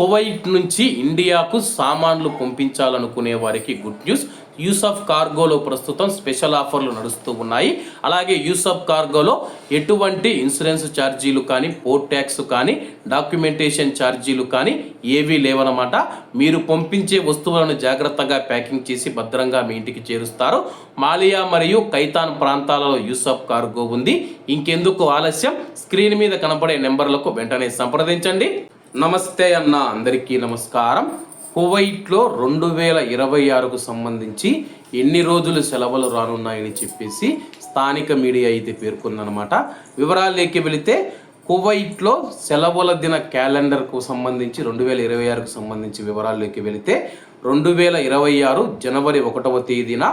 Kuwait నుంచి ఇండియాకు సామాన్లు పంపించాలనుకునే వారికి గుడ్ న్యూస్. యూసఫ్ కార్గోలో ప్రస్తుతం స్పెషల్ ఆఫర్లు నడుస్తూ ఉన్నాయి. అలాగే యూసఫ్ కార్గోలో ఎటువంటి ఇన్సూరెన్స్ ఛార్జీలు కానీ పోర్ట్ ట్యాక్స్ కానీ డాక్యుమెంటేషన్ ఛార్జీలు కానీ ఏవీ లేవనమాట మీరు పంపించే వస్తువులను జాగ్రత్తగా ప్యాకింగ్ చేసి భద్రంగా మీ ఇంటికి చేరుస్తారు. మాలియా మరియు కైతాన్ ప్రాంతాలలో యూసఫ్ కార్గో ఉంది. ఇంకెందుకు ఆలస్యం? స్క్రీన్ మీద కనబడే నెంబర్లకు వెంటనే సంప్రదించండి. నమస్తే అన్న అందరికీ నమస్కారం. కువైట్లో రెండు వేల ఇరవై ఆరుకు సంబంధించి ఎన్ని రోజులు సెలవులు రానున్నాయని చెప్పేసి స్థానిక మీడియా అయితే పేర్కొందనమాట వివరాల్లోకి వెళితే కువైట్లో సెలవుల దిన క్యాలెండర్కు సంబంధించి రెండు వేల ఇరవై ఆరుకు సంబంధించి వివరాల్లోకి వెళితే రెండు వేల ఇరవై ఆరు జనవరి ఒకటవ తేదీన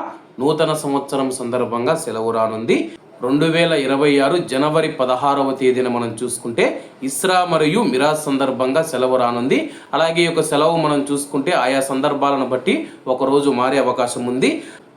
నూతన సంవత్సరం సందర్భంగా సెలవు రానుంది. రెండు వేల ఇరవై ఆరు జనవరి పదహారవ తేదీన మనం చూసుకుంటే ఇస్రా మరియు మిరాజ్ సందర్భంగా సెలవు రానుంది. అలాగే ఈ యొక్క సెలవు మనం చూసుకుంటే ఆయా సందర్భాలను బట్టి ఒకరోజు మారే అవకాశం ఉంది.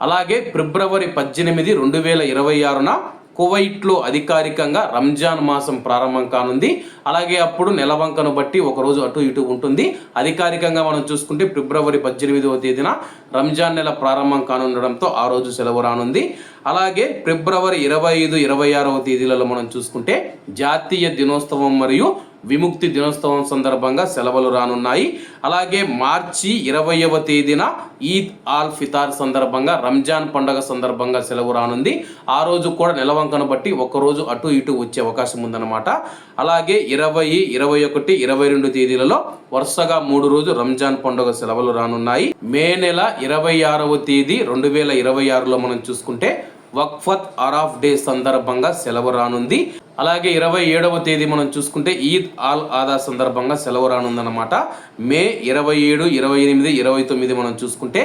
అలాగే ఫిబ్రవరి పద్దెనిమిది రెండు వేల ఇరవై ఆరున కువైట్లో అధికారికంగా రంజాన్ మాసం ప్రారంభం కానుంది. అలాగే అప్పుడు నెలవంకను బట్టి ఒకరోజు అటు ఇటు ఉంటుంది. అధికారికంగా మనం చూసుకుంటే ఫిబ్రవరి పద్దెనిమిదవ తేదీన రంజాన్ నెల ప్రారంభం కానుండడంతో ఆ రోజు సెలవు రానుంది. అలాగే ఫిబ్రవరి ఇరవై ఐదు ఇరవై ఆరవ తేదీలలో మనం చూసుకుంటే జాతీయ దినోత్సవం మరియు విముక్తి దినోత్సవం సందర్భంగా సెలవులు రానున్నాయి. అలాగే మార్చి ఇరవైవ తేదీన ఈద్ ఆల్ ఫితార్ సందర్భంగా రంజాన్ పండగ సందర్భంగా సెలవు రానుంది. ఆ రోజు కూడా నెలవంకను బట్టి ఒకరోజు అటు ఇటు వచ్చే అవకాశం ఉందన్నమాట. అలాగే ఇరవై ఇరవై ఒకటి ఇరవై రెండు తేదీలలో వరుసగా మూడు రోజు రంజాన్ పండుగ సెలవులు రానున్నాయి. మే నెల ఇరవై ఆరవ తేదీ రెండు వేల ఇరవై ఆరులో మనం చూసుకుంటే వక్ఫత్ అరాఫ్ డే సందర్భంగా సెలవు రానుంది. అలాగే ఇరవై ఏడవ తేదీ మనం చూసుకుంటే ఈద్ ఆల్ ఆదా సందర్భంగా సెలవు రానుందన్నమాట. మే ఇరవై ఏడు ఇరవై ఎనిమిది ఇరవై తొమ్మిది మనం చూసుకుంటే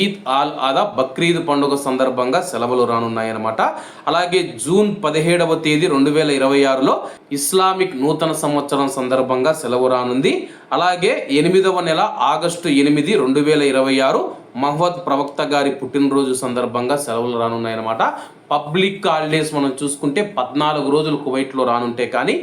ఈద్ ఆల్ ఆదా బక్రీద్ పండుగ సందర్భంగా సెలవులు రానున్నాయన్నమాట. అలాగే జూన్ పదిహేడవ తేదీ రెండు వేల ఇరవై ఆరులో ఇస్లామిక్ నూతన సంవత్సరం సందర్భంగా సెలవు రానుంది. అలాగే ఎనిమిదవ నెల ఆగస్టు ఎనిమిది రెండు వేల ఇరవై ఆరు మహమ్మద్ ప్రవక్త గారి పుట్టినరోజు సందర్భంగా సెలవులు రానున్నాయన్నమాట. పబ్లిక్ హాలిడేస్ మనం చూసుకుంటే పద్నాలుగు రోజులు కువైట్లో రానుంటే కానీ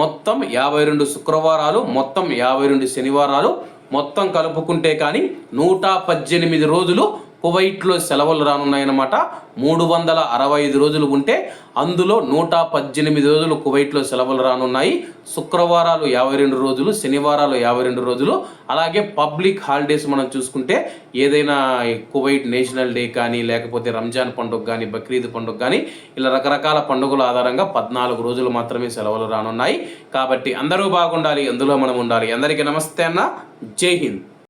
మొత్తం యాభై రెండు శుక్రవారాలు మొత్తం యాభై రెండు శనివారాలు మొత్తం కలుపుకుంటే కానీ నూట పద్దెనిమిది రోజులు కువైట్లో సెలవులు రానున్నాయన్నమాట. మూడు వందల అరవై ఐదు రోజులు ఉంటే అందులో నూట పద్దెనిమిది రోజులు కువైట్లో సెలవులు రానున్నాయి. శుక్రవారాలు యాభై రెండు రోజులు శనివారాలు యాభై రెండు రోజులు. అలాగే పబ్లిక్ హాలిడేస్ మనం చూసుకుంటే ఏదైనా కువైట్ నేషనల్ డే కానీ లేకపోతే రంజాన్ పండుగ కానీ బక్రీద్ పండుగ కానీ ఇలా రకరకాల పండుగల ఆధారంగా పద్నాలుగు రోజులు మాత్రమే సెలవులు రానున్నాయి. కాబట్టి అందరూ బాగుండాలి అందులో మనం ఉండాలి. అందరికీ నమస్తే అన్న. జై హింద్.